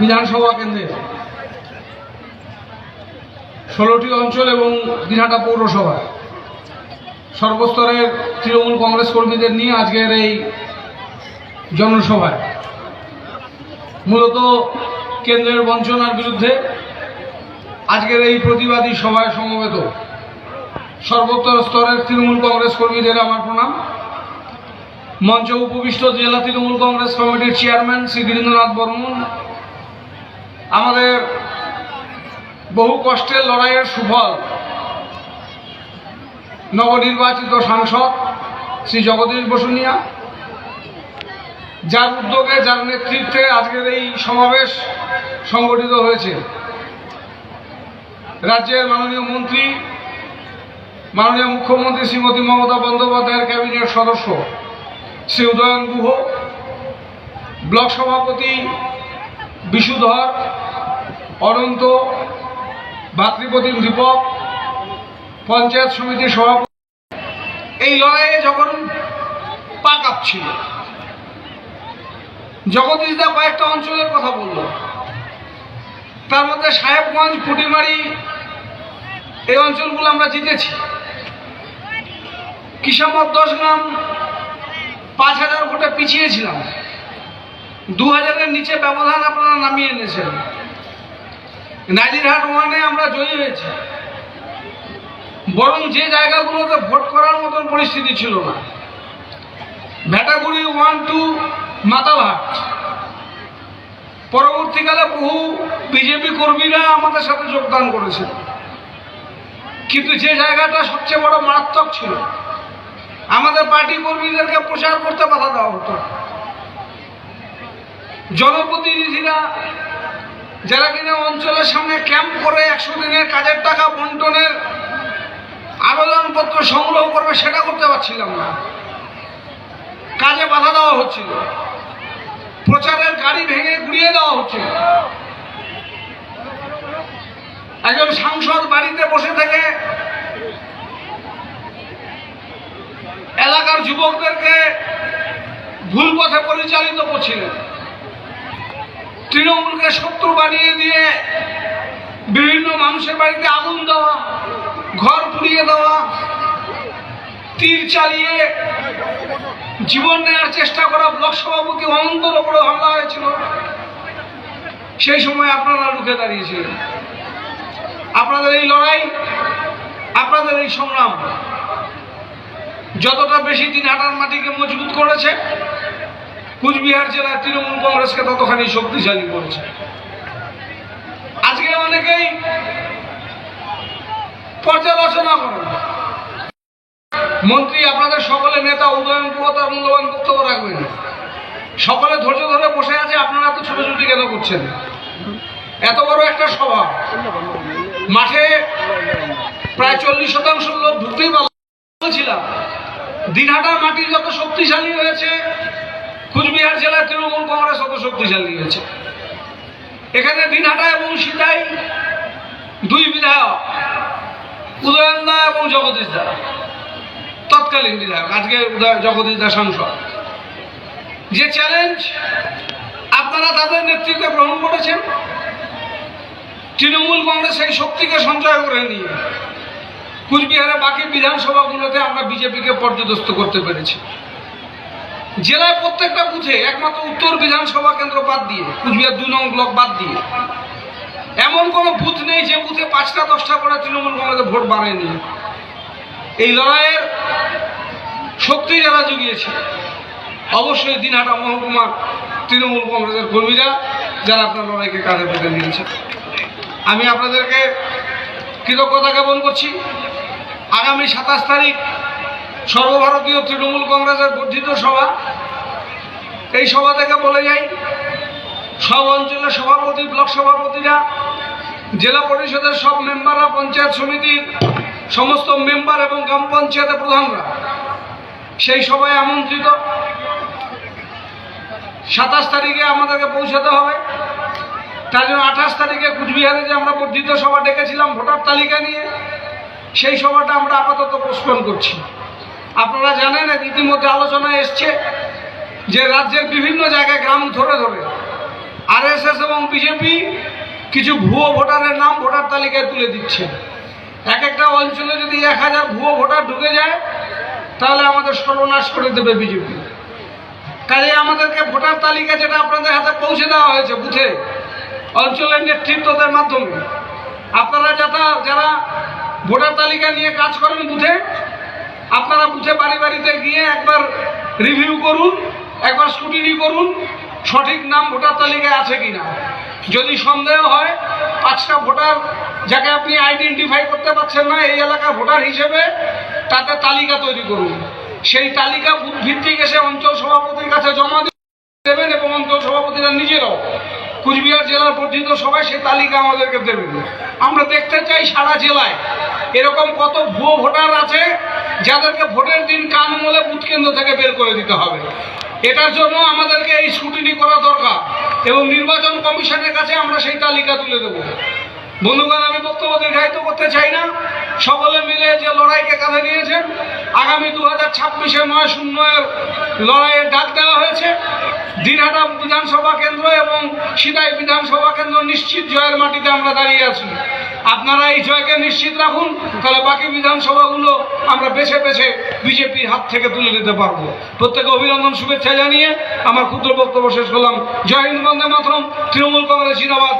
বিধানসভা কেন্দ্রের ষোলোটি অঞ্চল এবং দিনহাটা পৌরসভা। সর্বস্তরের তৃণমূল কংগ্রেস কর্মীদের নিয়ে আজকের এই জনসভায়। মূলত কেন্দ্রের বঞ্চনার বিরুদ্ধে আজকের এই প্রতিবাদী সভায় সমবেত সর্বোত্তর স্তরের তৃণমূল কংগ্রেস কর্মীদের আমার প্রণাম। মঞ্চে উপবিষ্ট জেলা তৃণমূল কংগ্রেস কমিটির চেয়ারম্যান শ্রী বীরেন্দ্রনাথ বর্মন আমাদের বহু কষ্টের লড়াইয়ের সুফল নবনির্বাচিত সাংসদ শ্রী জগদীশ বসুনিয়া যার উদ্যোগে, যার নেতৃত্বে আজকের এই সমাবেশ সংগঠিত হয়েছে। রাজ্যের মাননীয় মন্ত্রী, মাননীয় মুখ্যমন্ত্রী শ্রীমতী মমতা বন্দ্যোপাধ্যায়ের ক্যাবিনেট সদস্য শ্রী উদয়ন গুহ, ব্লক সভাপতি বিশুধর অনন্ত ভাতৃপ্রতিম দীপক, পঞ্চায়েত সমিতির সভাপতি। এই লড়াইয়ে যখন পা কাঁপছিল জগদীশদা কয়েকটা অঞ্চলের কথা বলল। তার মধ্যে সাহেবগঞ্জ, পুটিমারি, এই অঞ্চলগুলো আমরা জিতেছি। কিষামত দশ গ্রাম পাঁচ হাজার ভোটে পিছিয়েছিলাম। দু হাজারের নিচে ব্যবধান আপনারা নামিয়ে এনেছেন। নাজিরহাট ওয়ানে আমরা জয়ী হয়েছি। বরং যে জায়গাগুলোতে ভোট করার মতন পরিস্থিতি ছিল না। ভ্যাটাগুড়ি ওয়ান টু মাতালহাট পরবর্তীকালে বহু বিজেপি কর্মীরা আমাদের সাথে যোগদান করেছে কিন্তু যে জায়গাটা সবচেয়ে বড় মারাত্মক ছিল, আমাদের পার্টি কর্মীদেরকে প্রচার করতে বাধা দেওয়া হতো। জনপ্রতিনিধিরা যারা কিনা অঞ্চলের সামনে ক্যাম্প করে একশো দিনের কাজের টাকা বন্টনের আবেদনপত্র সংগ্রহ করবে, সেটা করতে পারছিলাম না। কাজে বাধা দেওয়া হচ্ছিল। প্রচারের গাড়ি ভেঙে গুড়িয়ে দেওয়া হচ্ছিল। একজন সাংসদ বাড়িতে বসে থেকে এলাকার যুবকদেরকে ভুল পথে পরিচালিত করছিলেন। তৃণমূলকে শত্রু বানিয়ে দিয়ে বিভিন্ন মানুষের বাড়িতে আগুন দেওয়া, ঘর পুড়িয়ে দেওয়া, তীর চালিয়ে জীবন নেওয়ার চেষ্টা করা ব্লক সভাপতি অনন্তর ওপরে হামলা হয়েছিল। সেই সময় আপনারা রুখে দাঁড়িয়েছিলেন। আপনাদের এই লড়াই, আপনাদের এই সংগ্রাম যতটা বেশি দিন হাঁটার মাটিকে মজবুত করেছে কুচবিহার জেলার তৃণমূল কংগ্রেসকে ততখানি শক্তিশালী করেছে। আজকে অনেকেই পর্যালোচনা করেন। মন্ত্রী, আপনাদের সকলে নেতা উদয়ন গুহ মূল্যবান বক্তব্য রাখবেন। সকলে ধৈর্য ধরে বসে আছে, আপনারা তো ছোটাছুটি কেন করছেন? এত বড় একটা সভা। মাঠে প্রায় চল্লিশ শতাংশ লোক ঢুকতেই বলছিলাম দিনহাটার মাটি যত শক্তিশালী হয়েছে কুচবিহার জেলার তৃণমূল কংগ্রেস অত শক্তিশালী হয়েছে। এখানে দিনহাটা এবং সীতাই দুই বিধায়ক, উদয়ন দা এবং জগদীশ দা। তৎকালীন বিধায়ক, আজকে জগদীশ দা সাংসদ। যে চ্যালেঞ্জ আপনারা তাদের নেতৃত্বে গ্রহণ করেছেন, তৃণমূল কংগ্রেস সেই শক্তিকে সঞ্চয় করে নিয়ে কুচবিহারের বাকি বিধানসভাগুলোতে আমরা বিজেপিকে পর্যদস্ত করতে পেরেছি। জেলায় প্রত্যেকটা বুথে একমাত্র উত্তর বিধানসভা কেন্দ্র বাদ দিয়ে, কুচবিহার দুই নং ব্লক বাদ দিয়ে। এমন কোনো বুথ নেই যে বুথে পাঁচটা, দশটা করে তৃণমূল কংগ্রেসের ভোট বাড়ায়নি। এই লড়াইয়ের শক্তি যারা জুগিয়েছে, অবশ্যই দিনহাটা মহকুমা তৃণমূল কংগ্রেসের কর্মীরা যারা আপনার লড়াইকে কাজে পেতে নিয়েছে। আমি আপনাদেরকে কৃতজ্ঞতা জ্ঞাপন করছি। আগামী সাতাশ তারিখ সর্বভারতীয় তৃণমূল কংগ্রেসের বর্ধিত সভা। এই সভা থেকে বলে যাই, সব অঞ্চলের সভাপতি, ব্লক সভাপতিরা, জেলা পরিষদের সব মেম্বাররা, পঞ্চায়েত সমিতির সমস্ত মেম্বার এবং গ্রাম পঞ্চায়েতের প্রধানরা, সেই সভায় আমন্ত্রিত। সাতাশ তারিখে আমাদেরকে পৌঁছাতে হবে। তার জন্য আঠাশ তারিখে কুচবিহারে যে আমরা বর্ধিত সভা ডেকেছিলাম, ভোটার তালিকা নিয়ে, সেই সভাটা আমরা আপাতত পোস্টপোন করছি। আপনারা জানেন ইতিমধ্যে আলোচনা এসছে যে রাজ্যের বিভিন্ন জায়গায় গ্রাম ধরে ধরে আরএসএস এবং বিজেপি কিছু ভুয়ো ভোটারের নাম ভোটার তালিকায় তুলে দিচ্ছে। এক একটা অঞ্চলে যদি এক হাজার ভুয়ো ভোটার ঢুকে যায়, তাহলে আমাদের সর্বনাশ করে দেবে বিজেপি। কাজে আমাদেরকে ভোটার তালিকা যেটা আপনাদের হাতে পৌঁছে দেওয়া হয়েছে বুথে, অঞ্চলের নেতৃত্বদের মাধ্যমে। আপনারা যারা যারা ভোটার তালিকা নিয়ে কাজ করেন বুথে আপনারা বুথে বাড়ি বাড়িতে গিয়ে একবার রিভিউ করুন, একবার স্কুটিনি করুন, সঠিক নাম ভোটার তালিকায় আছে কিনা। যদি সন্দেহ হয় পাঁচটা ভোটার যাকে আপনি আইডেন্টিফাই করতে পারছেন না, এই এলাকার ভোটার হিসেবে তাতে তালিকা তৈরি করুন। সেই তালিকা ভিত্তিক এসে অঞ্চল সভাপতির কাছে জমা দেবেন এবং অঞ্চল সভাপতিরা নিজেরাও কুচবিহার জেলার বর্ধিত সবাই সেই তালিকা আমাদেরকে দেবেন। আমরা দেখতে চাই সারা জেলায় এরকম কত ভুয়ো ভোটার আছে যাদেরকে ভোটের দিন কান মলে বুথ কেন্দ্র থেকে বের করে দিতে হবে। এটার জন্য আমাদেরকে এই স্কুটিনি করা দরকার এবং নির্বাচন কমিশনের কাছে আমরা সেই তালিকা তুলে দেব। বন্ধুগণ, আমি বক্তব্য দীর্ঘায়িত করতে চাই না। সকলে মিলে যে লড়াইকে কাঁধে নিয়েছেন আগামী দু হাজার ছাব্বিশে নয় শূন্যের লড়াইয়ের ডাক দেওয়া হয়েছে। দিনহাটা বিধানসভা কেন্দ্র এবং সিদাই বিধানসভা কেন্দ্র নিশ্চিত জয়ের মাটিতে আমরা দাঁড়িয়ে আছি। আপনারা এই জয়কে নিশ্চিত রাখুন, তাহলে বাকি বিধানসভাগুলো আমরা বেছে বেছে বিজেপির হাত থেকে তুলে নিতে পারব। প্রত্যেকে অভিনন্দন, শুভেচ্ছা জানিয়ে আমার ক্ষুদ্র বক্তব্য শেষ করলাম। জয় হিন্দ, বন্দে মাতরম, তৃণমূল কংগ্রেস, জিন্দাবাদ।